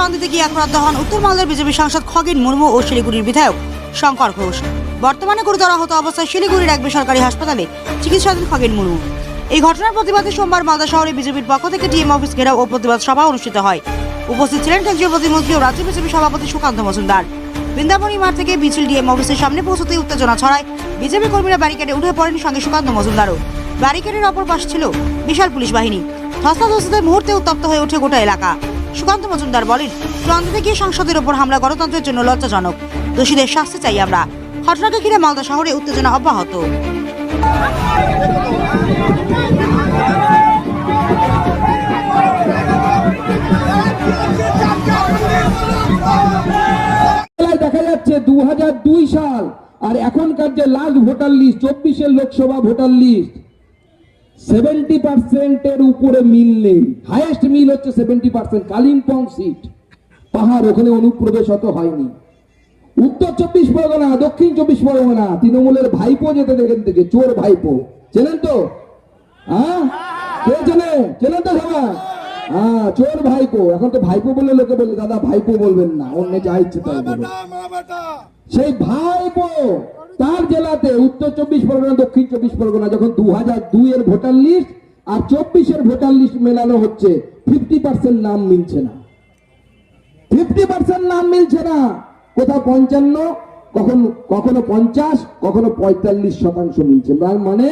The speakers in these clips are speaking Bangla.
প্রাণ দিতে গিয়ে আক্রান্ত হন উত্তর মালদার বিজেপি সাংসদ খগেন মুর্মু ও শিলিগুড়ির বিধায়ক শঙ্কর ঘোষ। বর্তমানে গুরুতর আহত অবস্থায় শিলিগুড়ির এক বেসরকারি হাসপাতালে চিকিৎসাধীন খগেন মুর্মু। এই ঘটনার প্রতিবাদে সোমবার মালদা শহরে বিজেপির পক্ষ থেকে ডিএম অফিস ঘেরাও ও প্রতিবাদ সভা অনুষ্ঠিত হয়। উপস্থিত ছিলেন কেন্দ্রীয় প্রতিমন্ত্রী ও রাজ্য বিজেপি সভাপতি সুকান্ত মজুমদার। বৃন্দাবনী মাঠ থেকে মিছিল ডিএম অফিসের সামনে পৌঁছতে উত্তেজনা ছড়ায়। বিজেপি কর্মীরা ব্যারিকেডে উঠে পড়েন সঙ্গে সুকান্ত মজুমদারও। ব্যারিকেডের অপর পাশে ছিল বিশাল পুলিশ বাহিনী। ধস্তাধস্তিতে মুহূর্তে উত্তপ্ত হয়ে ওঠে গোটা এলাকা। সুকান্ত মজুমদার বলেন চন্দ্র গিয়ে সংসদের ওপর হামলা গণতন্ত্রের জন্য লজ্জাজনক। দোষীদের শাস্তি চাই আমরা। ঘটনাকে ঘিরে মালদা শহরে উত্তেজনা অব্যাহত। দেখা যাচ্ছে দু হাজার দুই সাল, আর এখনকার যে লাল ভোটার লিস্ট চব্বিশের লোকসভা ভোটার লিস্ট সেভেন্টি পার্সেন্টের উপরে মিল নেই। হাইয়েস্ট মিল হচ্ছে সেভেন্টি পার্সেন্ট কালিম্পং সিট পাহাড় ওখানে অনুপ্রবেশ অত হয়নি। উত্তর চব্বিশ পরগনা দক্ষিণ চব্বিশ পরগনা তৃণমূলের ভাইপো যেতে এখান থেকে চোর ভাইপো। চেনেন তো? হ্যাঁ? কে চেনে? চেনেন তো সবাই? হ্যাঁ চোর ভাইপো। এখন তো ভাইপো বলে লোকে বলে দাদা ভাইপো বলবেন না। অন্য যা ইচ্ছে তাই বলবেন সেই ভাইপো তার জেলাতে উত্তর চব্বিশ পরগনা, দক্ষিণ চব্বিশ পরগনা যখন দু হাজার দুই এর ভোটার লিস্ট আর চব্বিশের ভোটার লিস্ট মেলানো হচ্ছে ফিফটি পার্সেন্ট নাম মিলছে না। ফিফটি পার্সেন্ট নাম মিলছে না। কোথাও পঞ্চান্ন, কখনো কখনো পঞ্চাশ, কখনো পঁয়তাল্লিশ শতাংশ মিলছে। তার মানে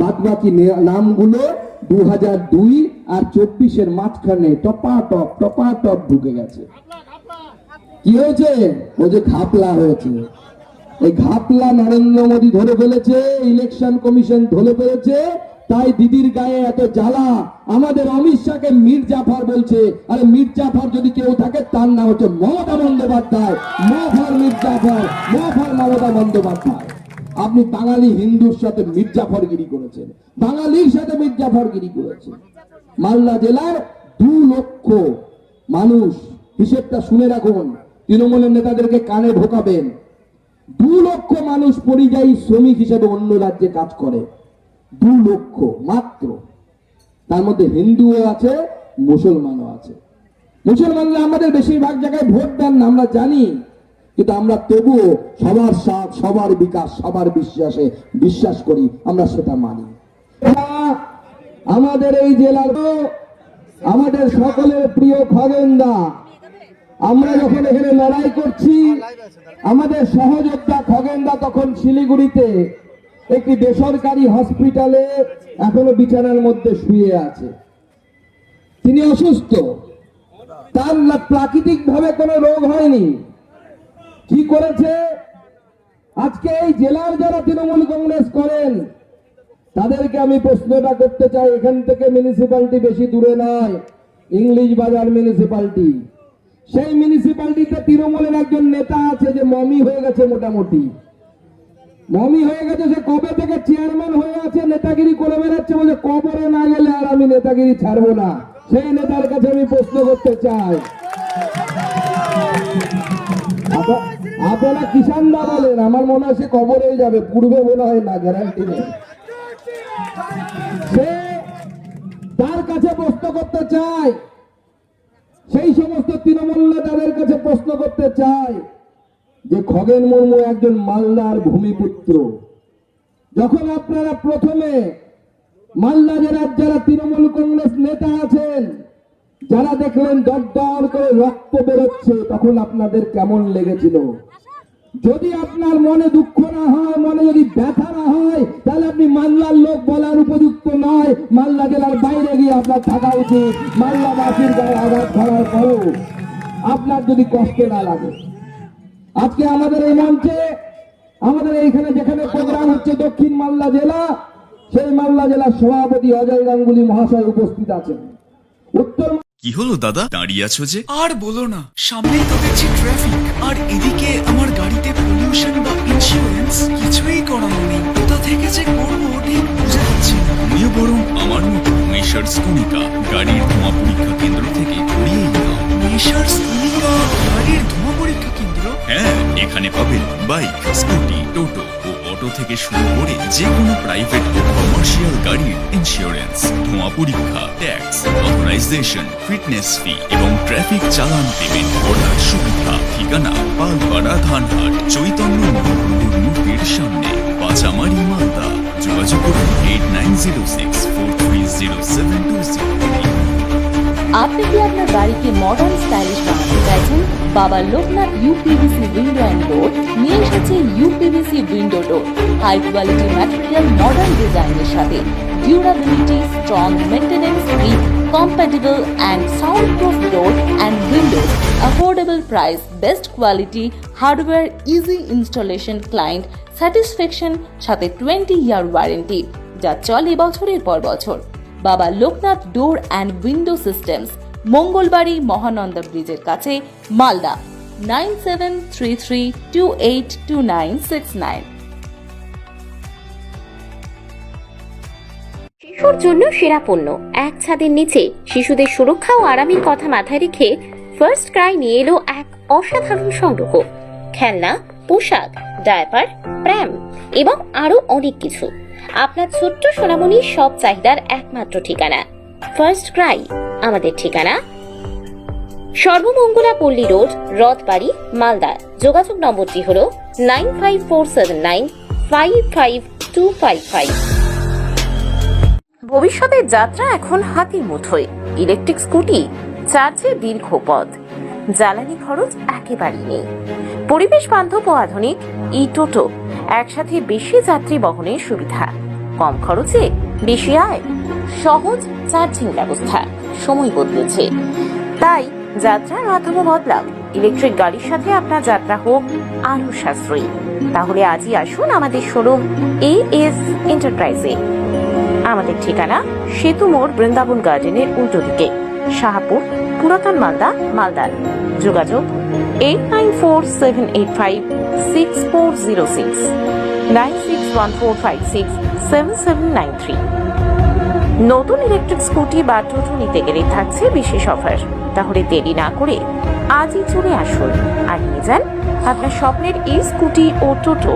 বাদ বাকি নামগুলো দু হাজার দুই আর চব্বিশের মাঝখানে টপা টপ টপা টপ ঢুকে গেছে। কি হয়েছে? ও যে ঘাপলা হয়েছে। এই ঘাপলা নরেন্দ্র মোদী ধরে ফেলেছে, ইলেকশন কমিশন ধরে ফেলেছে, তাই দিদির গায়ে এত জ্বালা। আমাদের অমিত শাহকে মীর জাফর বলছে, আরে মীর জাফর যদি কেউ থাকে, তার নাম হচ্ছে মমতা বন্দ্যোপাধ্যায়। মফর মীর জাফর, মফর মমতা বন্দ্যোপাধ্যায়। আপনি বাঙালি হিন্দুর সাথে মীর মির্জাফরগিরি করেছেন। বাঙালির সাথে মীর মির্জাফরগিরি করেছেন। মালদা জেলার দু লক্ষ মানুষ, হিসেবটা শুনে রাখুন। তৃণমূলের নেতাদেরকে কানে ঢোকাবেন। দু লক্ষ মানুষ পরিযায়ী শ্রমিক হিসেবে অন্য রাজ্যে কাজ করে। দু লক্ষ মাত্র। তার মধ্যে হিন্দুও আছে, মুসলমানও আছে। মুসলমানরা আমাদের বেশিরভাগ জায়গায় ভোট দেন না, আমরা জানি। কিন্তু আমরা তবুও সবার সাথ, সবার বিকাশ, সবার বিশ্বাসে বিশ্বাস করি, আমরা সেটা মানি। আমাদের এই জেলার, আমাদের সকলের প্রিয় খগেন্দা আমরা যখন এখানে লড়াই করছি, আমাদের সহযোদ্ধা খগেন্দা তখন শিলিগুড়িতে একটি বেসরকারি হসপিটালে এখনও বিছানার মধ্যে শুয়ে আছে। তিনি অসুস্থ। তার প্রাকৃতিক ভাবে কোনো রোগ হয়নি। কি করেছে? আজকে এই জেলার যারা তৃণমূল কংগ্রেস করেন, তাদেরকে আমি প্রশ্নটা করতে চাই, এখান থেকে মিউনিসিপালিটি বেশি দূরে নয়, ইংলিশ বাজার মিউনিসিপালিটি সেই মিউনিসিপালিটিতে তৃণমূলের একজন নেতা আছে যে মমি হয়ে গেছে মোটামুটি। মমি হয়ে গেছে, সে কবে থেকে চেয়ারম্যান হয়ে আছে নেতাগিরি করে বেড়াচ্ছে বলে কবরে না গেলে আর আমি নেতাগিরি ছাড়বো না। সেই নেতার কাছে আমি প্রশ্ন করতে চাই। আপনারা কিষান দা বলেন, আমার মনে হয় সে কবরেই যাবে, পূর্বে মনে হয় না গ্যারান্টি নেই। সে তার কাছে প্রশ্ন করতে চাই সেই সমস্ত তৃণমূল নেতাদের কাছে প্রশ্ন করতে চাই যে খগেন মুর্মু একজন মালদার ভূমিপুত্র। যখন আপনারা প্রথমে মালদা জেলার যারা তৃণমূল কংগ্রেস নেতা আছেন, যারা দেখলেন দরদর করে রক্ত বেরোচ্ছে, তখন আপনাদের কেমন লেগেছিল? যদি আপনার মনে দুঃখ না হয়, মনে যদি ব্যথা না হয়, তাহলে আপনি মালদার লোক বলার উপযুক্ত নয়। মালদা জেলার বাইরে গিয়ে আপনার থাকা উচিত। মালদাবাসীর গায়ে আঘাত করার পরেও আপনার যদি কষ্ট না লাগে। আজকে আমাদের এই মঞ্চে, আমাদের এইখানে যেখানে প্রোগ্রাম হচ্ছে দক্ষিণ মালদা জেলা, সেই মালদা জেলার সভাপতি অজয় গাঙ্গুলি মহাশয় উপস্থিত আছেন। উত্তর কি হলো দাদা? দাঁড়িয়ে আছো যে? আর বলো না সামনেই তো দেখছি ট্রাফিক আর এদিকে আমার গাড়িতে পলিউশন বা ইন্স্যুরেন্স কিছুই করানো নেই। কোথা থেকে যে করব ঠিক বুঝে যাচ্ছি না। তুমিও বরং আমার মতো মেশার্স কণিকা গাড়ির ধোঁয়া পরীক্ষা কেন্দ্র থেকে ঘুরিয়ে নাও। মেশার্স কণিকা গাড়ির ধোঁয়া পরীক্ষা হ্যাঁ এখানে পাবেন বাইক, স্কুটি, টোটো ও টোটো থেকে শুরু করে যে কোনো প্রাইভেট ও কমার্শিয়াল গাড়ির ইন্স্যুরেন্স ধোঁয়া পরীক্ষা ট্যাক্স অথরাইজেশন ফিটনেস ফি এবং ট্রাফিক চালান পেমেন্ট করার সুবিধা, ঠিকানা পালপাড়া ধানহাট, চৈতন্য মহাপ্রভুর মূর্তির সামনে। পাঁচামারি, মালদা। যোগাযোগ করুন eight nine zero six four three zero seven two zero আপনি কি আপনার বাড়িকে মডার্ন স্টাইলিশ বানাতে চাইছেন Baba Loknath UPVC window and door নিয়ে এসেছে UPVC window door high quality material modern ডিজাইনের সাথে durability strong maintenance free compatible and soundproof door and windows affordable price, best quality, hardware, easy installation, client satisfaction, সাথে টোয়েন্টি ইয়ার ওয়ারেন্টি যা চলে বছরের পর বছর। Baba Loknath door and window systems Mangalbari Mahananda ব্রিজের কাছে, Malda, nine seven three three two eight two nine six nine. শিশুর জন্য সেরা পণ্য। এক ছাদের নিচে শিশুদের সুরক্ষা ও আরামের কথা মাথায় রেখে ফার্স্ট ক্রাই নিয়ে এলো এক অসাধারণ সংগ্রহ। খেলনা, পোশাক ডায়পার প্র্যাম এবং আরও অনেক কিছু। আপনার ছোট্ট সোনামণির সব চাহিদার একমাত্র ঠিকানা। ফার্স্ট ক্রাই আমাদের ঠিকানা সর্বমঙ্গলা পল্লী রোড, রথবাড়ি, মালদা। যোগাযোগ নম্বরটি হল nine five four seven nine five five two five five. ভবিষ্যতের যাত্রা এখন হাতির মুঠোয়। ইলেকট্রিক স্কুটি চার্জে দীর্ঘ পথ। জ্বালানি খরচ একেবারেই নেই। পরিবেশ বান্ধব ও আধুনিক ই টোটো একসাথে বেশি যাত্রী বহনের সুবিধা। কম খরচে বেশি আয়, সহজ চার্জিং ব্যবস্থা। সময় বদলেছে। তাই যাত্রার মাধ্যমে বদলাও। ইলেকট্রিক গাড়ির সাথে আপনার যাত্রা হোক আরও সাশ্রয়ী। তাহলে আজই আসুন আমাদের শোরুম এ এস এন্টারপ্রাইজে। আমাদের ঠিকানা সেতু মোড় বৃন্দাবন গার্ডেনের উল্টো দিকে, শাহপুর, পুরাতন মালদা, মালদার। যোগাযোগ eight nine four seven eight five six four zero six nine six one four five six seven seven nine three নতুন ইলেকট্রিক স্কুটি বা টোটো নিতে গেলে থাকছে বিশেষ অফার তাহলে দেরি না করে আজই চলে আসুন। আর নিয়ে যান আপনার স্বপ্নের এই স্কুটি ও টোটো।